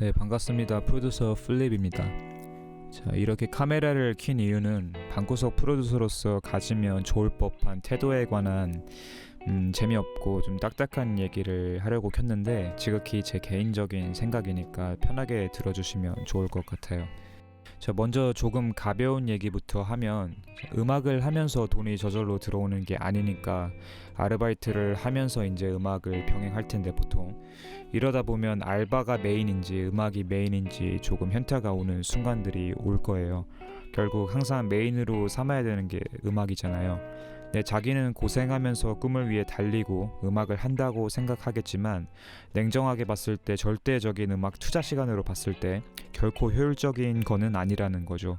네, 반갑습니다. 프로듀서 플립입니다. 자, 이렇게 카메라를 킨 이유는 방구석 프로듀서로서 가지면 좋을 법한 태도에 관한 음, 재미없고 좀 딱딱한 얘기를 하려고 켰는데 지극히 제 개인적인 생각이니까 편하게 들어주시면 좋을 것 같아요. 자, 먼저 조금 가벼운 얘기부터 하면 음악을 하면서 돈이 저절로 들어오는 게 아니니까 아르바이트를 하면서 이제 음악을 병행할 텐데 보통 이러다 보면 알바가 메인인지 음악이 메인인지 조금 현타가 오는 순간들이 올 거예요. 결국 항상 메인으로 삼아야 되는 게 음악이잖아요. 네, 자기는 고생하면서 꿈을 위해 달리고 음악을 한다고 생각하겠지만 냉정하게 봤을 때 절대적인 음악 투자 시간으로 봤을 때 결코 효율적인 거는 아니라는 거죠.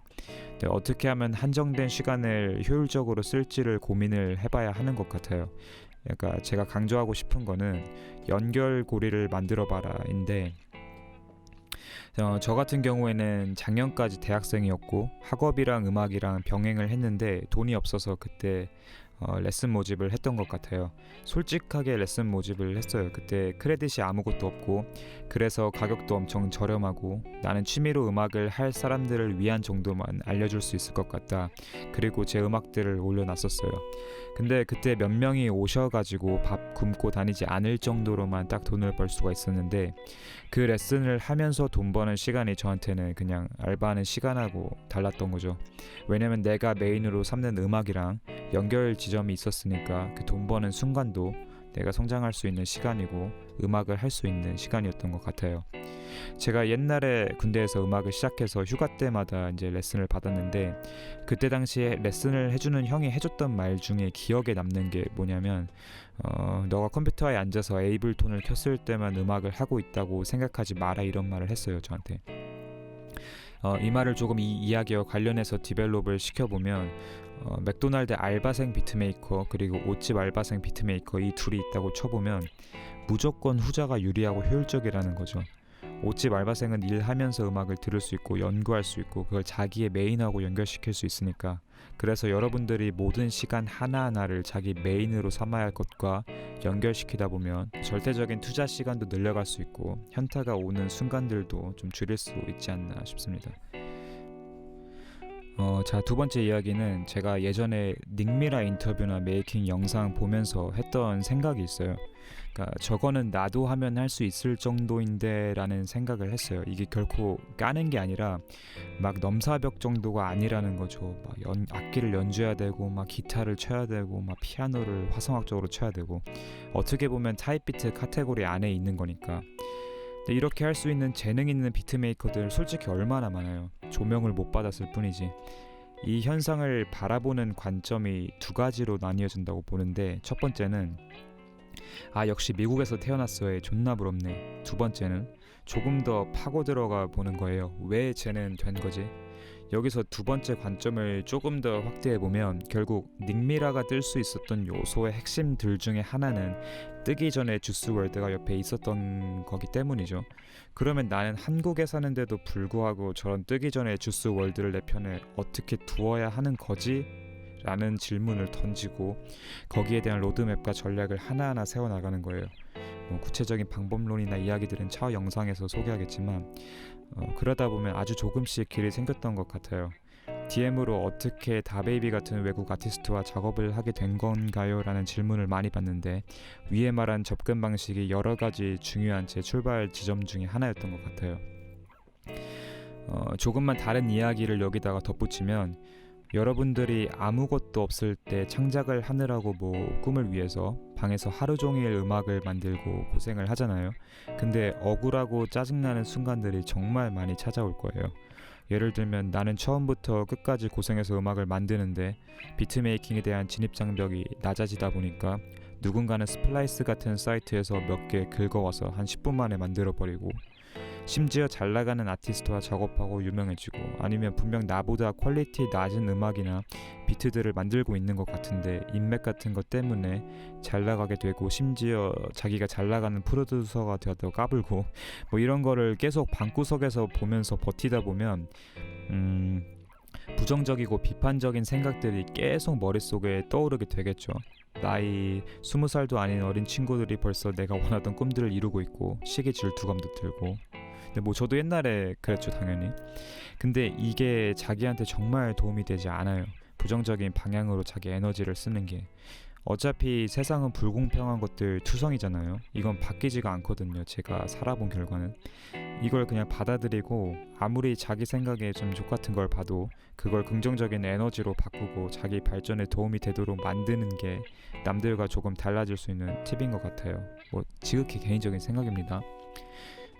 네, 어떻게 하면 한정된 시간을 효율적으로 쓸지를 고민을 해봐야 하는 것 같아요. 그러니까 제가 강조하고 싶은 거는 연결고리를 만들어 봐라인데 어, 저 같은 경우에는 작년까지 대학생이었고 학업이랑 음악이랑 병행을 했는데 돈이 없어서 그때 어, 레슨 모집을 했던 것 같아요. 솔직하게 레슨 모집을 했어요. 그때 크레딧이 아무것도 없고 그래서 가격도 엄청 저렴하고 나는 취미로 음악을 할 사람들을 위한 정도만 알려줄 수 있을 것 같다. 그리고 제 음악들을 올려놨었어요. 근데 그때 몇 명이 오셔가지고 밥 굶고 다니지 않을 정도로만 딱 돈을 벌 수가 있었는데 그 레슨을 하면서 돈 버는 시간이 저한테는 그냥 알바하는 시간하고 달랐던 거죠. 왜냐면 내가 메인으로 삼는 음악이랑 연결 지 점이 있었으니까 그 돈 버는 순간도 내가 성장할 수 있는 시간이고 음악을 할 수 있는 시간이었던 것 같아요. 제가 옛날에 군대에서 음악을 시작해서 휴가 때마다 이제 레슨을 받았는데 그때 당시에 레슨을 해주는 형이 해줬던 말 중에 기억에 남는 게 뭐냐면 어, 너가 컴퓨터에 앉아서 에이블톤을 켰을 때만 음악을 하고 있다고 생각하지 마라 이런 말을 했어요 저한테. 어, 이 말을 조금 이 이야기와 관련해서 디벨롭을 시켜보면 어, 맥도날드 알바생 비트메이커 그리고 옷집 알바생 비트메이커 이 둘이 있다고 쳐보면 무조건 후자가 유리하고 효율적이라는 거죠. 옷집 알바생은 일하면서 음악을 들을 수 있고 연구할 수 있고 그걸 자기의 메인하고 연결시킬 수 있으니까 그래서 여러분들이 모든 시간 하나하나를 자기 메인으로 삼아야 할 것과 연결시키다 보면 절대적인 투자 시간도 늘려갈 수 있고 현타가 오는 순간들도 좀 줄일 수 있지 않나 싶습니다. 어, 자, 두 번째 이야기는 제가 예전에 닉미라 인터뷰나 메이킹 영상 보면서 했던 생각이 있어요. 그러니까 저거는 나도 하면 할 수 있을 정도인데 라는 생각을 했어요. 이게 결코 까는 게 아니라 막 넘사벽 정도가 아니라는 거죠. 막 연, 악기를 연주해야 되고 막 기타를 쳐야 되고 막 피아노를 화성학적으로 쳐야 되고 어떻게 보면 타입비트 카테고리 안에 있는 거니까 이렇게 할 수 있는 재능 있는 비트메이커들 솔직히 얼마나 많아요. 조명을 못 받았을 뿐이지. 이 현상을 바라보는 관점이 두 가지로 나뉘어진다고 보는데 첫 번째는 아 역시 미국에서 태어났어에 존나 부럽네. 두 번째는 조금 더 파고 들어가 보는 거예요. 왜 쟤는 된 거지? 여기서 두 번째 관점을 조금 더 확대해 보면 결국 닉미라가 뜰 수 있었던 요소의 핵심들 중에 하나는 뜨기 전에 주스월드가 옆에 있었던 거기 때문이죠. 그러면 나는 한국에 사는데도 불구하고 저런 뜨기 전에 주스월드를 내 편에 어떻게 두어야 하는 거지? 라는 질문을 던지고 거기에 대한 로드맵과 전략을 하나하나 세워나가는 거예요. 뭐 구체적인 방법론이나 이야기들은 차후 영상에서 소개하겠지만 어, 그러다 보면 아주 조금씩 길이 생겼던 것 같아요. DM으로 어떻게 다베이비 같은 외국 아티스트와 작업을 하게 된 건가요? 라는 질문을 많이 받는데 위에 말한 접근 방식이 여러 가지 중요한 제 출발 지점 중에 하나였던 것 같아요. 어, 조금만 다른 이야기를 여기다가 덧붙이면 여러분들이 아무것도 없을 때 창작을 하느라고 뭐 꿈을 위해서 방에서 하루 종일 음악을 만들고 고생을 하잖아요. 근데 억울하고 짜증나는 순간들이 정말 많이 찾아올 거예요. 예를 들면 나는 처음부터 끝까지 고생해서 음악을 만드는데 비트메이킹에 대한 진입 장벽이 낮아지다 보니까 누군가는 스플라이스 같은 사이트에서 몇 개 긁어와서 한 10분 만에 만들어 버리고 심지어 잘 나가는 아티스트와 작업하고 유명해지고 아니면 분명 나보다 퀄리티 낮은 음악이나 비트들을 만들고 있는 것 같은데 인맥 같은 것 때문에 잘 나가게 되고 심지어 자기가 잘 나가는 프로듀서가 되었다고 까불고 뭐 이런 거를 계속 방구석에서 보면서 버티다 보면 음 부정적이고 비판적인 생각들이 계속 머릿속에 떠오르게 되겠죠. 나이 20살도 아닌 어린 친구들이 벌써 내가 원하던 꿈들을 이루고 있고 시기 질투감도 들고 근데 뭐 저도 옛날에 그랬죠 당연히. 근데 이게 자기한테 정말 도움이 되지 않아요. 부정적인 방향으로 자기 에너지를 쓰는 게 어차피 세상은 불공평한 것들 투성이잖아요. 이건 바뀌지가 않거든요. 제가 살아본 결과는 이걸 그냥 받아들이고 아무리 자기 생각에 좀 족 같은 걸 봐도 그걸 긍정적인 에너지로 바꾸고 자기 발전에 도움이 되도록 만드는 게 남들과 조금 달라질 수 있는 팁인 것 같아요. 뭐 지극히 개인적인 생각입니다.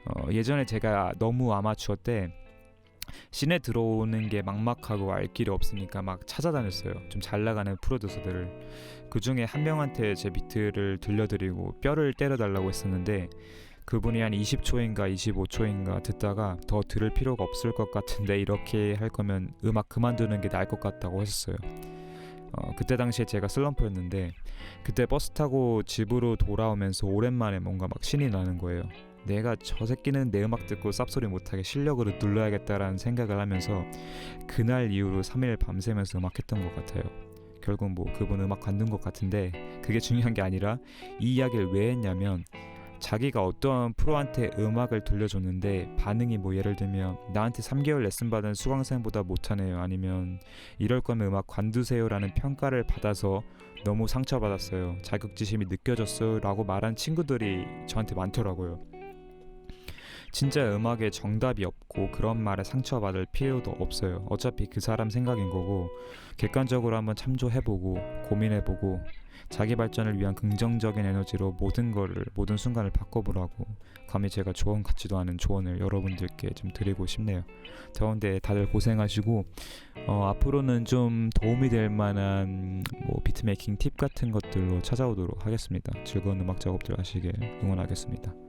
어, 예전에 제가 너무 아마추어 때 시내 들어오는 게 막막하고 알 길이 없으니까 막 찾아다녔어요. 좀 잘 나가는 프로듀서들을 그 중에 한 명한테 제 비트를 들려드리고 뼈를 때려달라고 했었는데 그분이 한 20초인가 25초인가 듣다가 더 들을 필요가 없을 것 같은데 이렇게 할 거면 음악 그만두는 게 나을 것 같다고 했었어요. 어, 그때 당시에 제가 슬럼프였는데 그때 버스 타고 집으로 돌아오면서 오랜만에 뭔가 막 신이 나는 거예요. 내가 저 새끼는 내 음악 듣고 쌉소리 못하게 실력으로 눌러야겠다라는 생각을 하면서 그날 이후로 3일 밤새면서 음악했던 것 같아요. 결국 뭐 그분 음악 관둔 것 같은데 그게 중요한 게 아니라 이 이야기를 왜 했냐면 자기가 어떠한 프로한테 음악을 들려줬는데 반응이 뭐 예를 들면 나한테 3개월 레슨 받은 수강생보다 못하네요. 아니면 이럴 거면 음악 관두세요라는 평가를 받아서 너무 상처받았어요. 자격지심이 느껴졌어요 라고 말한 친구들이 저한테 많더라고요 진짜 음악에 정답이 없고 그런 말에 상처받을 필요도 없어요 어차피 그 사람 생각인 거고 객관적으로 한번 참조해보고 고민해보고 자기 발전을 위한 긍정적인 에너지로 모든 거를 모든 순간을 바꿔보라고 감히 제가 조언 같지도 않은 조언을 여러분들께 좀 드리고 싶네요. 더운데 다들 고생하시고 어, 앞으로는 좀 도움이 될 만한 뭐 비트메이킹 팁 같은 것들로 찾아오도록 하겠습니다. 즐거운 음악 작업들 하시길 응원하겠습니다.